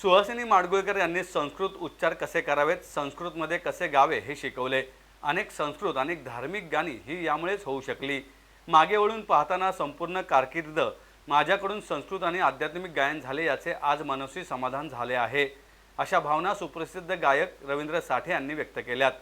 सुहासिनी माडगुळकर यांनी संस्कृत उच्चार कसे करावेत संस्कृतमध्ये कसे गावे हे शिकवले. अनेक संस्कृत अनेक धार्मिक गाणी ही यामुळेच होऊ शकली. मागे वळून पाहताना संपूर्ण कारकीर्द माझ्याकडून संस्कृत आणि आध्यात्मिक गायन झाले याचे आज मनस्वी समाधान झाले आहे. अशा भावना सुप्रसिद्ध गायक रवींद्र साठे यांनी व्यक्त केल्यात.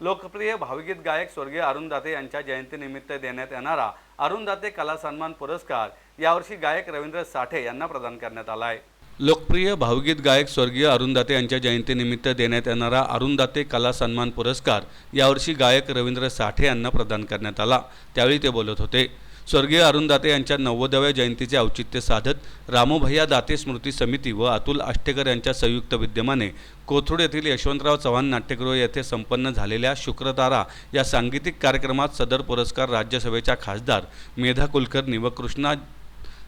लोकप्रिय भावगीत गायक स्वर्गीय अरुणदाते यांच्या जयंतीनिमित्त देण्यात येणारा अरुणदाते कला सन्मान पुरस्कार यावर्षी गायक रवींद्र साठे यांना प्रदान करण्यात आला आहे लोकप्रिय भावगीत गायक स्वर्गीय अरुंदाते यांच्या जयंतीनिमित्त देण्यात येणारा अरुंदाते कला सन्मान पुरस्कार यावर्षी गायक रवींद्र साठे यांना प्रदान करण्यात आला. त्यावेळी ते बोलत होते. स्वर्गीय अरुंदाते यांच्या नव्वदाव्या जयंतीचे औचित्य साधत रामोभैया दाते स्मृती समिती व अतुल आष्टेकर यांच्या संयुक्त विद्यमाने कोथरूड येथील यशवंतराव चव्हाण नाट्यगृह येथे संपन्न झालेल्या शुक्रतारा या सांगीतिक कार्यक्रमात सदर पुरस्कार राज्यसभेच्या खासदार मेधा कुलकर्णी व कृष्णा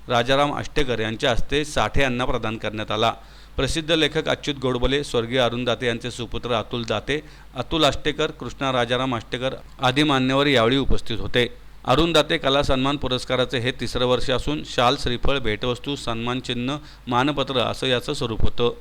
राजाराम आष्टेकर यांच्या हस्ते साठे यांना प्रदान करण्यात आला. प्रसिद्ध लेखक अच्युत गोडबोले स्वर्गीय अरुण दाते यांचे सुपुत्र अतुल दाते अतुल आष्टेकर कृष्णा राजाराम आष्टेकर आदी मान्यवर यावेळी उपस्थित होते. अरुण दाते कला सन्मान पुरस्काराचे हे तिसरं वर्ष असून शाल श्रीफळ भेटवस्तू सन्मानचिन्ह मानपत्र असं याचं स्वरूप होतं.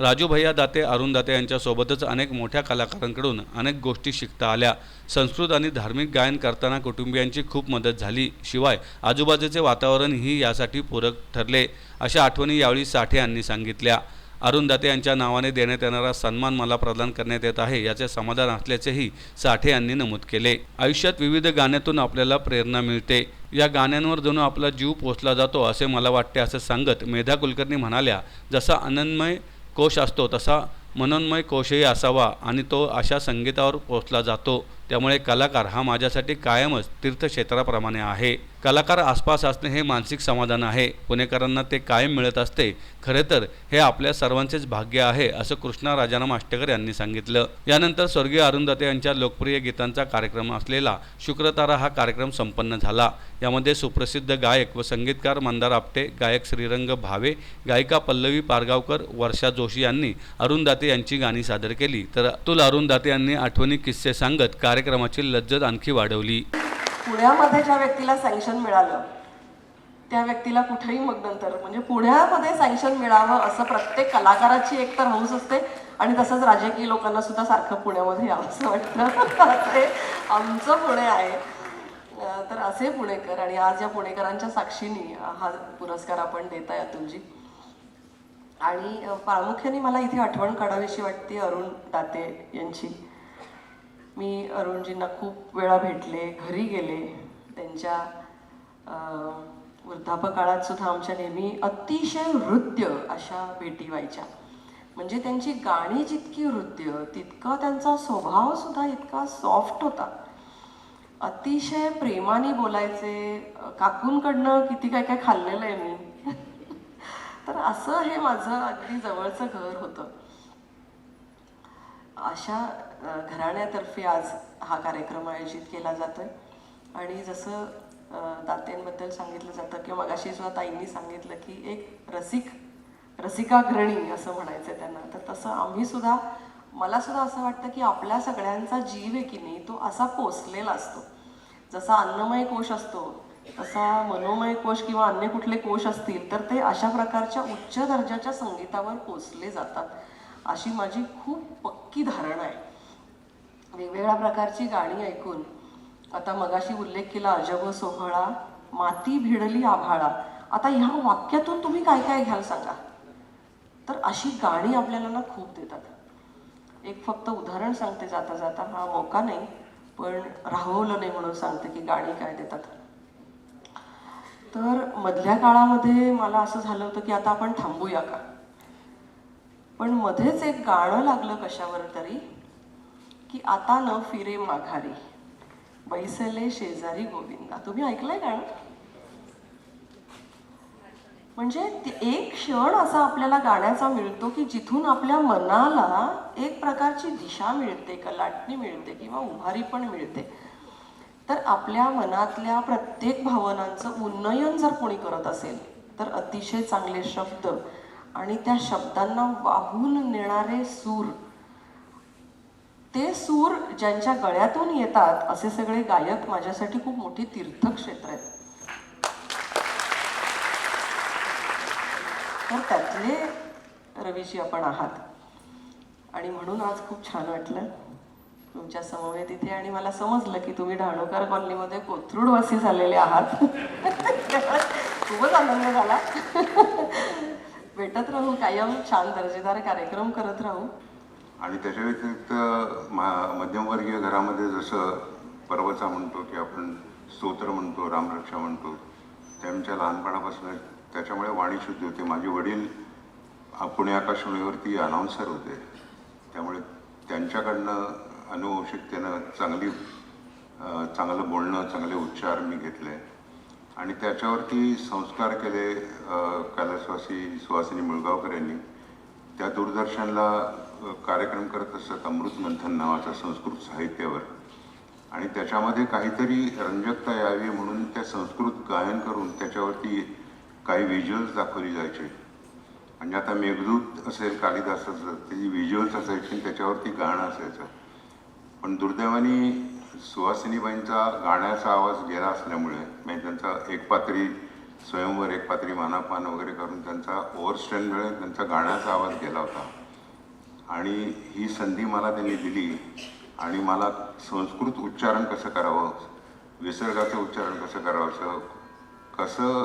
राजू भैया दाते अरुण दाते यांच्यासोबतच अनेक मोठ्या कलाकारांकडून अनेक गोष्टी शिकता आल्या. संस्कृत आणि धार्मिक गायन करताना कुटुंबियांची खूप मदत झाली. शिवाय आजूबाजूचे वातावरणही यासाठी पूरक ठरले अशा आठवणी यावेळी साठे यांनी सांगितल्या. अरुण दाते यांच्या नावाने देण्यात येणारा सन्मान मला प्रदान करण्यात येत आहे याचे समाधान असल्याचेही साठे यांनी नमूद केले. आयुष्यात विविध गाण्यातून आपल्याला प्रेरणा मिळते. या गाण्यांवर जणू आपला जीव पोचला जातो असे मला वाटते असं सांगत मेधा कुलकर्णी म्हणाल्या जसा आनंदमय कोश असतो तसा मनोन्मय कोशही असावा आणि तो अशा संगीतावर पोचला जातो. त्यामुळे कलाकार हा माझ्यासाठी कायमच तीर्थक्षेत्राप्रमाणे आहे. कलाकार आसपास असणे हे मानसिक समाधान आहे. पुणेकरांना ते कायम मिळत असते. खरे तर हे आपल्या सर्वांचेच भाग्य आहे असं कृष्णा राजाराम आष्टेकर यांनी सांगितलं. यानंतर स्वर्गीय अरुंधते यांच्या लोकप्रिय गीतांचा कार्यक्रम असलेला शुक्रतारा हा कार्यक्रम संपन्न झाला. यामध्ये सुप्रसिद्ध गायक व संगीतकार मंदार आपटे गायक श्रीरंग भावे गायिका पल्लवी पारगावकर वर्षा जोशी यांनी अरुंधाते यांची गाणी सादर केली. तर अतुल अरुंधाते यांनी आठवणी किस्से सांगत कार्यक्रमाची लज्जत आणखी वाढवली. पुण्यामध्ये ज्या व्यक्तीला सँक्शन मिळालं त्या व्यक्तीला कुठेही मग नंतर म्हणजे पुण्यामध्ये सँक्शन मिळावं असं प्रत्येक कलाकाराची एक तर हौस असते आणि तसंच राजकीय लोकांना सुद्धा सारखं पुण्यामध्ये यावंसं वाटतं. ते आमचं पुणे आहे. तर असे पुणेकर आणि आज या पुणेकरांच्या साक्षीने हा पुरस्कार आपण देत आहे अतुलजी. आणि प्रामुख्याने मला इथे आठवण काढावीशी वाटते अरुण दाते यांची. मी अरुणजींना खूप वेळा भेटले घरी गेले. त्यांच्या वृद्धापकाळात सुद्धा आमच्या नेहमी अतिशय नृत्य अशा भेटी व्हायच्या. म्हणजे त्यांची गाणी जितकी नृत्य तितका त्यांचा स्वभाव सुद्धा इतका सॉफ्ट होता. अतिशय प्रेमाने बोलायचे काकूंकडनं किती काय काय खाल्लेलं आहे मी. तर असं हे माझं अगदी जवळचं घर होतं. अशा घराण्यातर्फे आज हा कार्यक्रम आयोजित केला जातोय. आणि जसं दात्यांबद्दल सांगितलं जातं किंवा मगाशी सुद्धा ताईंनी सांगितलं की एक रसिक रसिकाग्रणी असं म्हणायचं त्यांना. तर तसं आम्ही सुद्धा मला सुद्धा असं वाटतं की आपल्या सगळ्यांचा जीव आहे की नाही तो असा पोचलेला असतो. जसा अन्नमय कोश असतो तसा मनोमय कोश किंवा अन्य कुठले कोश असतील तर ते अशा प्रकारच्या उच्च दर्जाच्या संगीतावर पोचले जातात. अशी माझी खूप पक्की धारणा आहे. वेगवेगळ्या प्रकारची गाणी ऐकून आता मगाशी उल्लेख केला अजब सोहळा माती भिडली आभाळा. आता ह्या वाक्यातून तुम्ही काय काय घ्याल सांगा? तर अशी गाणी आपल्याला ना खूप देतात. एक फक्त उदाहरण सांगते जाता जाता. हा मोका नाही पण राहवलं नाही म्हणून सांगते की गाणी काय देतात. तर मधल्या काळामध्ये मला असं झालं होतं की आता आपण थांबूया का? पण मध्येच एक गाणं लागलं कशावर तरी. की आता न फिरे माघारी. बैसले शेजारी गोविंदा. तुम्ही ऐकलंय का? म्हणजे एक क्षण असा आपल्याला गाण्याचा मिळतो की जिथून आपल्या मनाला एक प्रकारची दिशा मिळते कलाटणी मिळते किंवा उभारी पण मिळते. तर आपल्या मनातल्या प्रत्येक भावनांचं उन्नयन जर कोणी करत असेल तर अतिशय चांगले शब्द आणि त्या शब्दांना वाहून नेणारे सूर ते सूर ज्यांच्या गळ्यातून येतात असे सगळे गायक माझ्यासाठी खूप मोठी तीर्थक्षेत्र आहेत. तर त्यातले रवीशी आपण आहात. आणि म्हणून आज खूप छान वाटलं तुमच्या समवेत इथे. आणि मला समजलं की तुम्ही डहाणूकर कॉलनीमध्ये कोथरूडवासी झालेले आहात. खूपच आनंद झाला. भेटत राहू कायम छान दर्जेदार कार्यक्रम करत राहू. आणि त्याच्या व्यतिरिक्त मा- मध्यमवर्गीय घरामध्ये जसं पर्वचा म्हणतो की आपण स्तोत्र म्हणतो रामरक्षा म्हणतो त्यांच्या लहानपणापासून त्याच्यामुळे वाणी शुद्ध होते. माझे वडील पुणे आकाशवाणीवरती अनाऊन्सर होते. त्यामुळे त्यांच्याकडनं अनुवंशिकतेनं चांगली चांगलं बोलणं चांगले उच्चार मी घेतले. आणि त्याच्यावरती संस्कार केले कालस्वासी कैलासवासी सुहासिनी मुळगावकर यांनी. त्या दूरदर्शनला कार्यक्रम करत असत अमृत मंथन नावाचा संस्कृत साहित्यावर. आणि त्याच्यामध्ये काहीतरी रंजकता यावी म्हणून त्या संस्कृत गायन करून त्याच्यावरती काही व्हिज्युअल्स दाखवली जायचे. म्हणजे आता मेघदूत असेल कालिदासाचं त्याची व्हिज्युअल्स असायची आणि त्याच्यावरती गाणं असायचं. पण दुर्दैवाने सुहासिनीबाईंचा गाण्याचा आवाज गेला असल्यामुळे म्हणजे त्यांचा एक पात्री स्वयंवर एक पात्री मानापान वगैरे करून त्यांचा ओव्हरस्ट्रेनमुळे त्यांचा गाण्याचा आवाज गेला होता. आणि ही संधी मला त्यांनी दिली आणि मला संस्कृत उच्चारण कसं करावं विसर्गाचं उच्चारण कसं करावं कसं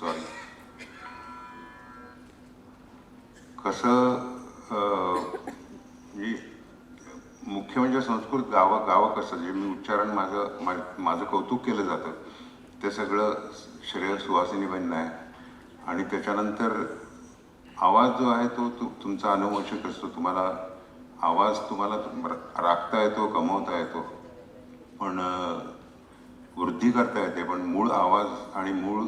सॉरी कसं अं, म्हणजे मुख्य म्हणजे संस्कृत गावं गावं कसं जे मी उच्चारण माझं मा- माझं कौतुक केलं जातं. ते सगळं श्रेय सुहासिनीबाईंना आहे. आणि त्याच्यानंतर आवाज जो आहे तो तु तुमचा अनुवंशिक असतो. तुम्हाला आवाज तुम्हाला राखता येतो कमवता येतो. पण वृद्धी करता येते. पण मूळ आवाज आणि मूळ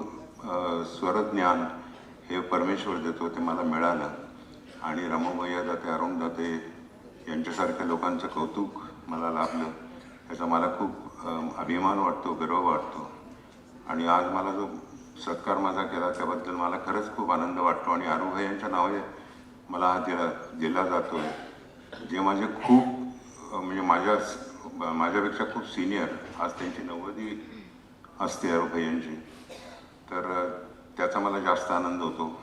स्वरज्ञान हे परमेश्वर देतो ते मला मिळालं. आणि रमाभैया दाते अरुण दाते यांच्यासारख्या लोकांचं कौतुक मला लाभलं. त्याचा मला खूप अभिमान वाटतो गर्व वाटतो. आणि आज मला जो सत्कार माझा केला त्याबद्दल मला खरंच खूप आनंद वाटतो आणि अरुभाई यांच्या नावाने मला हा दिला दिला जातो आहे जे माझे खूप म्हणजे माझ्या माझ्यापेक्षा खूप सिनियर आज त्यांची नव्वदी असते अरुभाई यांची. तर त्याचा मला जास्त आनंद होतो.